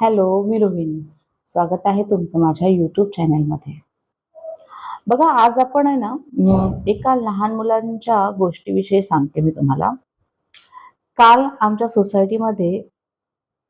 Hello मी रोहिणी. स्वागत आहे तुमचं माझ्या यूट्यूब चॅनलमध्ये बघा आज आपण आहे ना एका लहान मुलांच्या गोष्टीविषयी सांगते मी तुम्हाला. काल आमच्या सोसायटीमध्ये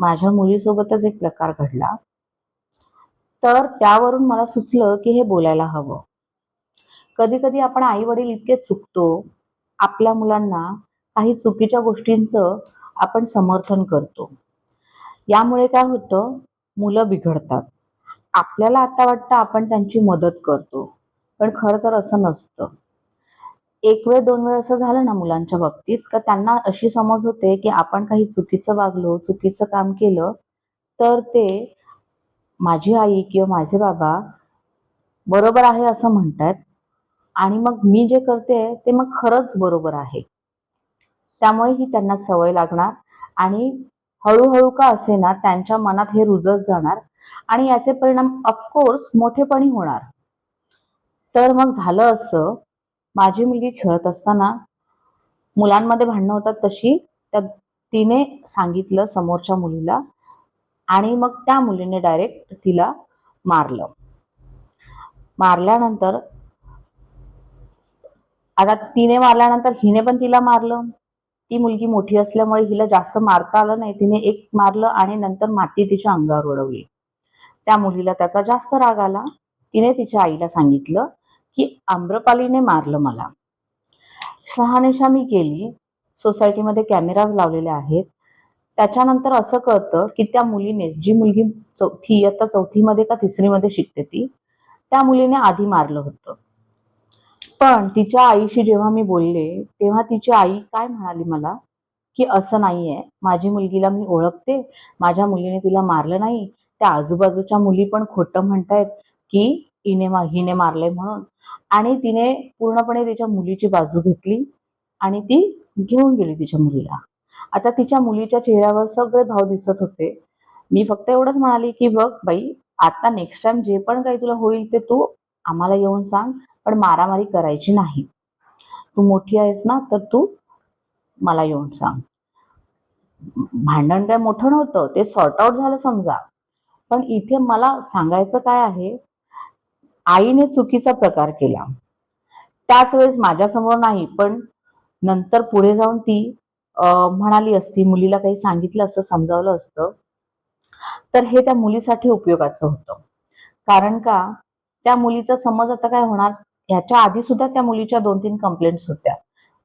माझ्या मुलीसोबतच एक प्रकार घडला. तर त्यावरून मला सुचलं की हे बोलायला हवं. कधी कधी आपण आई वडील इतके चुकतो आपल्या मुलांना काही चुकीच्या गोष्टींचं आपण समर्थन करतो. यामुळे काय होतं? मुलं बिघडतात. आपल्याला आता वाटतं आपण त्यांची मदत करतो पण खरं तर असं नसतं. एक वेळ दोन वेळ असं झालं ना मुलांच्या बाबतीत का त्यांना अशी समज होते की आपण काही चुकीचं वागलो चुकीचं काम केलं तर ते माझी आई किंवा माझे बाबा बरोबर आहे असं म्हणतात. आणि मग मी जे करते ते मग खरंच बरोबर आहे. त्यामुळे ही त्यांना सवय लागणार. आणि हळूहळू का असेना त्यांच्या मनात हे रुजत जाणार आणि याचे परिणाम ऑफकोर्स मोठेपणी होणार. तर मग झालं असं माझी मुलगी खेळत असताना मुलांमध्ये भांडणं होतात तशी त्या तिने सांगितलं समोरच्या मुलीला आणि मग त्या मुलीने डायरेक्ट तिला मारलं. मारल्यानंतर आता तिने मारल्यानंतर हिने पण तिला मारलं. ती मुलगी मोठी असल्यामुळे हिला जास्त मारता आलं नाही. तिने एक मारलं आणि नंतर माती तिच्या अंगावर उडवली. त्या मुलीला त्याचा जास्त राग आला. तिने तिच्या आईला सांगितलं की आम्रपालीने मारलं मला. शहानिशा मी केली. सोसायटीमध्ये कॅमेराज लावलेले आहेत. त्याच्यानंतर असं कळतं की त्या मुलीने जी मुलगी चौथी इयत्ता चौथीमध्ये का तिसरीमध्ये शिकते ती त्या मुलीने आधी मारलं होतं. पण तिच्या आईशी जेव्हा मी बोलले तेव्हा तिची आई काय म्हणाली मला? की असं नाहीये. माझी मुलगीला मी ओळखते. माझ्या मुलीने तिला मारलं नाही. त्या आजूबाजूच्या मुली पण खोटं म्हणतायत की हिने मा हिने मारलंय म्हणून. आणि तिने पूर्णपणे तिच्या मुलीची बाजू घेतली आणि ती घेऊन गेली तिच्या मुलीला. आता तिच्या मुलीच्या चेहऱ्यावर सगळे भाव दिसत होते. मी फक्त एवढंच म्हणाली की बघ बाई आता नेक्स्ट टाइम जे पण काही तुला होईल ते तू आम्हाला येऊन सांग. पण मारामारी करायची नाही. तू मोठी आहेस ना तर तू मला येऊन सांग. भांडण काय मोठं नव्हतं ते सॉर्ट आउट झालं समजा. पण इथे मला सांगायचं काय आहे आईने चुकीचा प्रकार केला. त्याच वेळेस माझ्यासमोर नाही पण नंतर पुढे जाऊन ती म्हणाली असती मुलीला काही सांगितलं असं समजावलं असतं तर हे त्या मुलीसाठी उपयोगाचं होतं. कारण का त्या मुलीचा समज आता काय होणार? ह्याच्या आधी सुद्धा त्या मुलीच्या दोन तीन कंप्लेंट्स होत्या.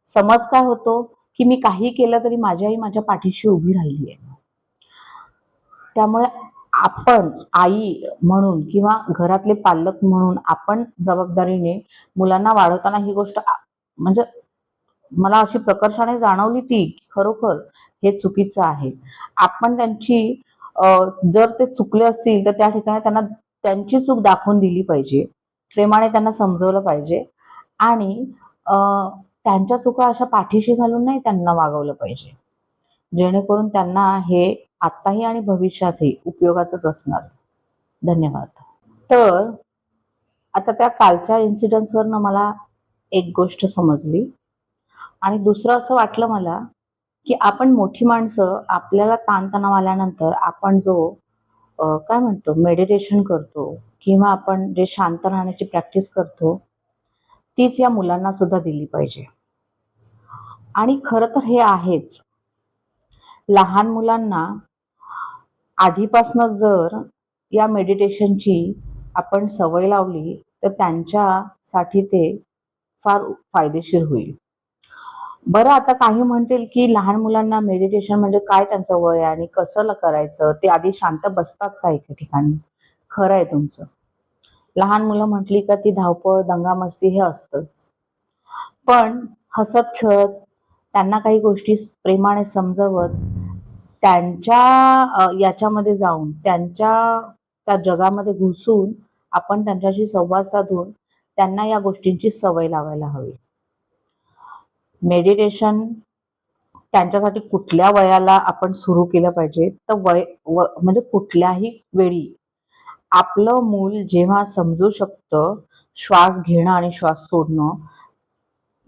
समज काय होतो की मी काही केलं तरी माझी आई माझ्या पाठीशी उभी राहिली आहे त्यामुळे आपण आई म्हणून किंवा घरातले पालक म्हणून आपण जबाबदारीने मुलांना वाढवताना ही गोष्ट म्हणजे मला अशी प्रकर्षाने जाणवली ती खरोखर हे चुकीचं आहे. आपण त्यांची जर ते चुकले असतील तर त्या ठिकाणी त्यांना त्यांची चूक दाखवून दिली पाहिजे. प्रेमाने त्यांना समजवलं पाहिजे आणि त्यांच्या चुका अशा पाठीशी घालून नाही त्यांना वागवलं पाहिजे. जेणेकरून त्यांना हे आत्ताही आणि भविष्यातही उपयोगाचंच असणार. धन्यवाद. तर आता त्या कालच्या इन्सिडन्सवरनं मला एक गोष्ट समजली आणि दुसरं असं वाटलं मला की आपण मोठी माणसं आपल्याला ताणतणाव आल्यानंतर आपण जो काय म्हणतो मेडिटेशन करतो किंवा आपण जे शांत राहण्याची प्रॅक्टिस करतो तीच या मुलांना सुद्धा दिली पाहिजे. आणि खरं तर हे आहेच. लहान मुलांना आधीपासून जर या मेडिटेशनची आपण सवय लावली तर त्यांच्यासाठी ते फार फायदेशीर होईल. बरं आता काही म्हणतील की लहान मुलांना मेडिटेशन म्हणजे काय त्यांचं वय आहे आणि कसं करायचं? ते आधी शांत बसतात का एका ठिकाणी? खरं आहे तुमचं. लहान मुलं म्हटली का ती धावपळ दंगामस्ती हे असतच. पण हसत खेळत त्यांना काही गोष्टी प्रेमाने समजवत त्यांच्या याच्यामध्ये जाऊन त्यांच्या त्या जगामध्ये घुसून आपण त्यांच्याशी संवाद साधून त्यांना या गोष्टींची सवय लावायला हवी. मेडिटेशन त्यांच्यासाठी कुठल्या वयाला आपण सुरू केलं पाहिजे? तर वय व म्हणजे कुठल्याही वेळी आपलं मूल जेव्हा समजू शकतं श्वास घेणं आणि श्वास सोडणं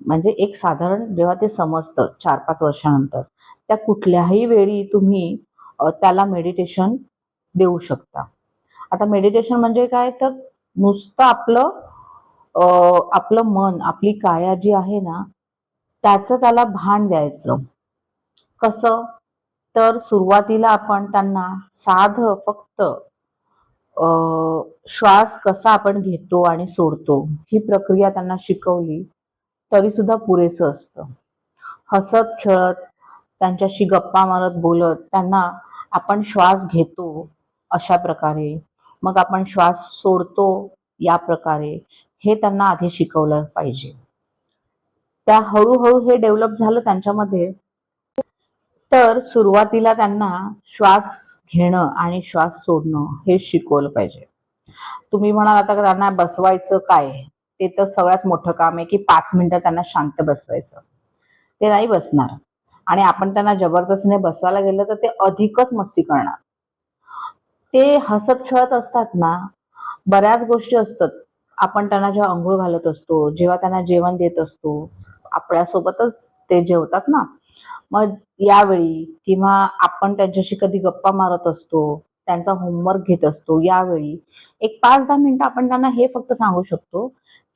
म्हणजे एक साधारण जेव्हा ते समजतं चार पाच वर्षानंतर त्या कुठल्याही वेळी तुम्ही त्याला मेडिटेशन देऊ शकता. आता मेडिटेशन म्हणजे काय? तर नुसतं आपलं आपलं मन आपली काया जी आहे ना त्याचं त्याला भान द्यायचं. कसं? तर सुरुवातीला आपण त्यांना साध फक्त श्वास कसा आपण घेतो आणि सोडतो ही प्रक्रिया त्यांना शिकवली तरी सुद्धा पुरेसं असतं. हसत खेळत त्यांच्याशी गप्पा मारत बोलत त्यांना आपण श्वास घेतो अशा प्रकारे. मग आपण श्वास सोडतो या प्रकारे. हे त्यांना आधी शिकवलं पाहिजे. त्या हळूहळू हे डेव्हलप झालं त्यांच्यामध्ये. तर सुरुवातीला त्यांना श्वास घेणं आणि श्वास सोडणं हे शिकवलं पाहिजे. तुम्ही म्हणाल आता त्यांना बसवायचं काय? ते तर सगळ्यात मोठं काम आहे की पाच मिनिटं त्यांना शांत बसवायचं. ते नाही बसणार. आणि आपण त्यांना जबरदस्तीने बसवायला गेलं तर ते अधिकच मस्ती करणार. ते हसत खेळत असतात ना बऱ्याच गोष्टी असतात. आपण त्यांना जेव्हा आंघोळ घालत असतो जेव्हा त्यांना जेवण देत असतो आपल्यासोबतच ते जेवतात ना. मग यावेळी किंवा आपण त्यांच्याशी कधी गप्पा मारत असतो त्यांचा होमवर्क घेत असतो यावेळी एक पाच दहा मिनिटं आपण त्यांना हे फक्त सांगू शकतो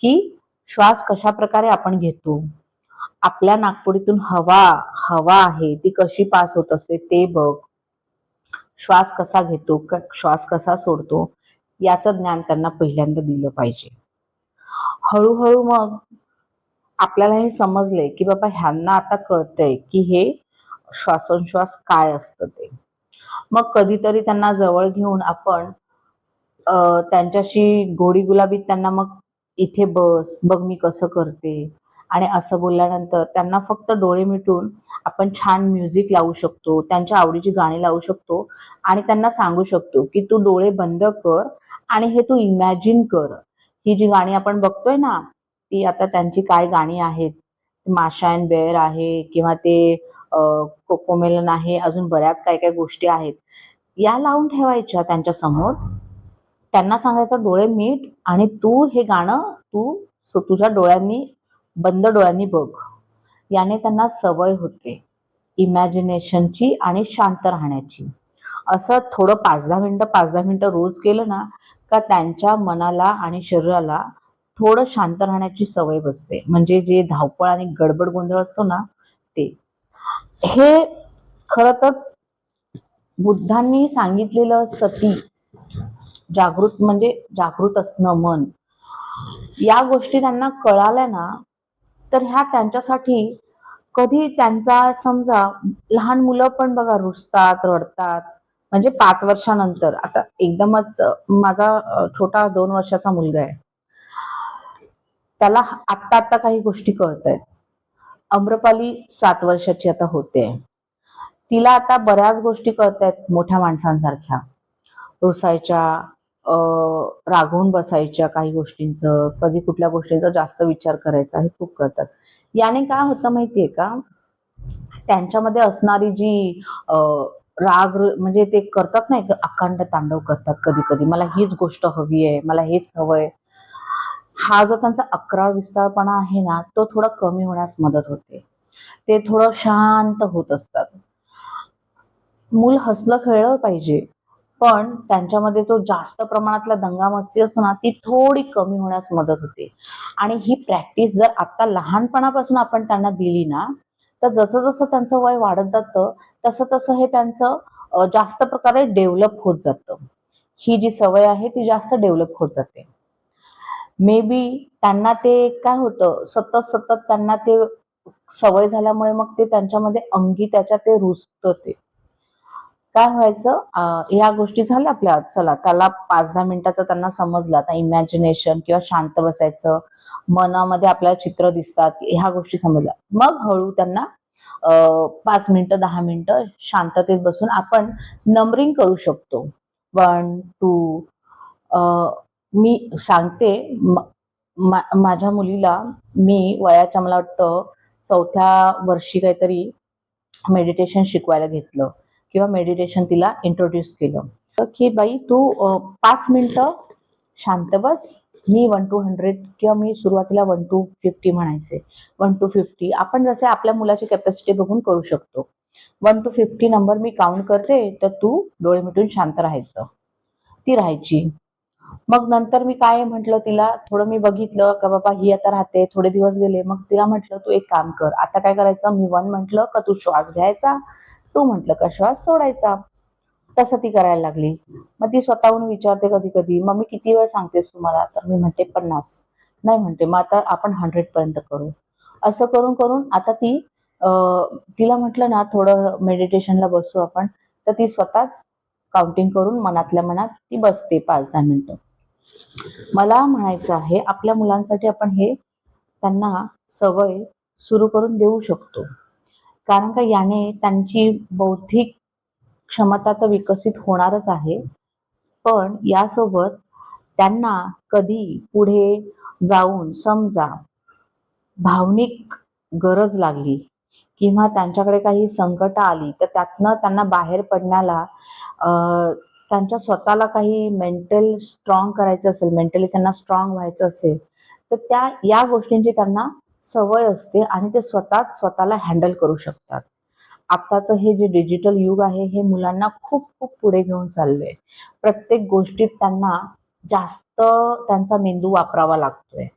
की श्वास कशा प्रकारे आपण घेतो. आपल्या नागपुडीतून हवा हवा आहे ती कशी पास होत असते ते बघ. श्वास कसा घेतो श्वास कसा सोडतो याचं ज्ञान त्यांना पहिल्यांदा दिलं पाहिजे. हळूहळू मग आपल्याला हे समजलंय की बाबा ह्यांना आता कळतंय की हे श्वासोच्छ्वास काय असतं ते. मग कधीतरी त्यांना जवळ घेऊन आपण त्यांच्याशी गोडी गुलाबीत त्यांना मग इथे बस बघ मी कसं करते. आणि असं बोलल्यानंतर त्यांना फक्त डोळे मिटून आपण छान म्युझिक लावू शकतो त्यांच्या आवडीची गाणी लावू शकतो आणि त्यांना सांगू शकतो की तू डोळे बंद कर आणि हे तू इमॅजिन कर. ही जी गाणी आपण बघतोय ना ती आता त्यांची काय गाणी आहेत? माशा अँड बेअर आहे किंवा ते कोकोमेलन आहे अजून बऱ्याच काय काय गोष्टी आहेत. या लावून ठेवायच्या त्यांच्यासमोर. त्यांना सांगायचं डोळे मीट आणि तू हे गाणं तू सो तुझ्या डोळ्यांनी बंद डोळ्यांनी बघ. याने त्यांना सवय होते. इमॅजिनेशनची आणि शांत राहण्याची. असं थोडं पाच दहा मिनिटं पाच दहा मिनिटं रोज केलं ना का त्यांच्या मनाला आणि शरीराला थोडं शांत राहण्याची सवय बसते. म्हणजे जे धावपळ आणि गडबड गोंधळ असतो ना ते. हे खर तर बुद्धांनी सांगितलेलं सती जागृत म्हणजे जागृत असणं मन या गोष्टी त्यांना कळाल्या ना तर ह्या त्यांच्यासाठी कधी त्यांचा समजा लहान मुलं पण बघा रुसतात रडतात म्हणजे पाच वर्षानंतर. आता एकदमच माझा छोटा दोन वर्षाचा मुलगा आहे. त्याला आत्ता आत्ता काही गोष्टी कळत आहेत अम्रपाली सात वर्षाची आता होते. तिला आता बऱ्याच गोष्टी कळत आहेत मोठ्या माणसांसारख्या. रुसायच्या रागवून बसायच्या काही गोष्टींचं कधी कुठल्या गोष्टींचा जास्त विचार करायचा हे खूप कळतात. याने काय होतं माहितीये का? त्यांच्यामध्ये असणारी जी राग म्हणजे ते करतात ना एक अखंड तांडव करतात कधी कधी मला हीच गोष्ट हवी आहे मला हेच हवंय. हा जो त्यांचा अकरा विस्तारपणा आहे ना तो थोडा कमी होण्यास मदत होते. ते थोडं शांत होत असतात. मूल हसलं खेळलं पाहिजे पण त्यांच्यामध्ये तो जास्त प्रमाणातला दंगामस्ती असतो ना ती थोडी कमी होण्यास मदत होते. आणि ही प्रॅक्टिस जर आता लहानपणापासून आपण त्यांना दिली ना तर जसं जसं त्यांचं वय वाढत जातं तसं तसं हे त्यांचं जास्त प्रकारे डेव्हलप होत जातं. ही जी सवय आहे ती जास्त डेव्हलप होत जाते. मे बी त्यांना ते काय होतं सतत सतत त्यांना ते सवय झाल्यामुळे मग ते त्यांच्यामध्ये अंगी त्याच्या ते रुजतं ते. काय व्हायचं? ह्या गोष्टी झाल्या आपल्या. चला त्याला पाच दहा मिनिटाचं त्यांना समजलं. आता इमॅजिनेशन किंवा शांत बसायचं मनामध्ये आपल्याला चित्र दिसतात ह्या गोष्टी समजल्या. मग हळू त्यांना पाच मिनिटं दहा मिनिटं शांततेत बसून आपण नंबरिंग करू शकतो. वन टू मी सांगते म- मा- माझ्या मुलीला मी वयाच्या मला वाटतं चौथ्या वर्षी काहीतरी मेडिटेशन शिकवायला घेतलं किंवा मेडिटेशन तिला इंट्रोड्यूस केलं. तर की बाई तू पाच मिनटं शांत बस मी वन टू हंड्रेड किंवा मी सुरुवातीला वन टू फिफ्टी म्हणायचे. वन टू फिफ्टी आपण जसे आपल्या मुलाची कॅपॅसिटी बघून करू शकतो. वन टू फिफ्टी नंबर मी काउंट करते तर तू डोळे मिटून शांत राहायचं. ती राहायची. मग नंतर मी काय म्हटलं तिला थोडं मी बघितलं का बाबा ही आता राहते थोडे दिवस गेले. मग तिला म्हटलं तू एक काम कर आता काय करायचं? मी वन म्हटलं का तू श्वास घ्यायचा? तू म्हटलं का श्वास सोडायचा? तसं ती करायला लागली. मग ती स्वतःहून विचारते कधी कधी मग मी किती वेळ सांगतेस तुम्हाला तर मी म्हणते पन्नास. नाही म्हणते मग आता आपण हंड्रेड पर्यंत करू. असं करून करून आता ती तिला म्हटलं ना थोडं मेडिटेशनला बसू आपण तर ती स्वतःच काउंटिंग करून मनातल्या मनात ती बसते पाच दहा मिनिटं. मला म्हणायचं आहे आपल्या मुलांसाठी आपण हे त्यांना सवय सुरू करून देऊ शकतो. कारण का याने त्यांची बौद्धिक क्षमता तर विकसित होणारच आहे पण यासोबत त्यांना कधी पुढे जाऊन समजा भावनिक गरज लागली किंवा त्यांच्याकडे काही संकट आली तर त्यातनं त्यांना बाहेर पडण्याला त्यांच्या स्वतःला काही मेंटल स्ट्रॉंग करायचं असेल मेंटली त्यांना स्ट्रॉंग व्हायचं असेल तर त्या या गोष्टींची त्यांना सवय असते आणि ते स्वतःच स्वतःला हँडल करू शकतात. आत्ताचं हे जे डिजिटल युग आहे हे मुलांना खूप खूप पुढे घेऊन चाललंय. प्रत्येक गोष्टीत त्यांना जास्त त्यांचा मेंदू वापरावा लागतोय.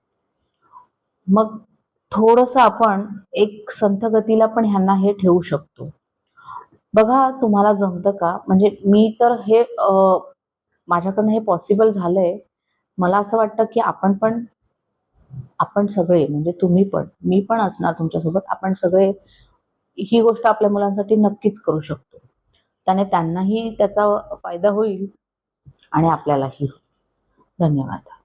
मग थोडस आपण एक संथगतीला पण ह्यांना हे ठेवू शकतो. बघा तुम्हाला जमतं का? म्हणजे मी तर हे माझ्याकडनं हे पॉसिबल झालंय. मला असं वाटतं की आपण पण आपण सगळे म्हणजे तुम्ही पण मी पण असणार तुमच्यासोबत आपण सगळे ही गोष्ट आपल्या मुलांसाठी नक्कीच करू शकतो. त्याने त्यांनाही त्याचा फायदा होईल आणि आपल्यालाही. धन्यवाद.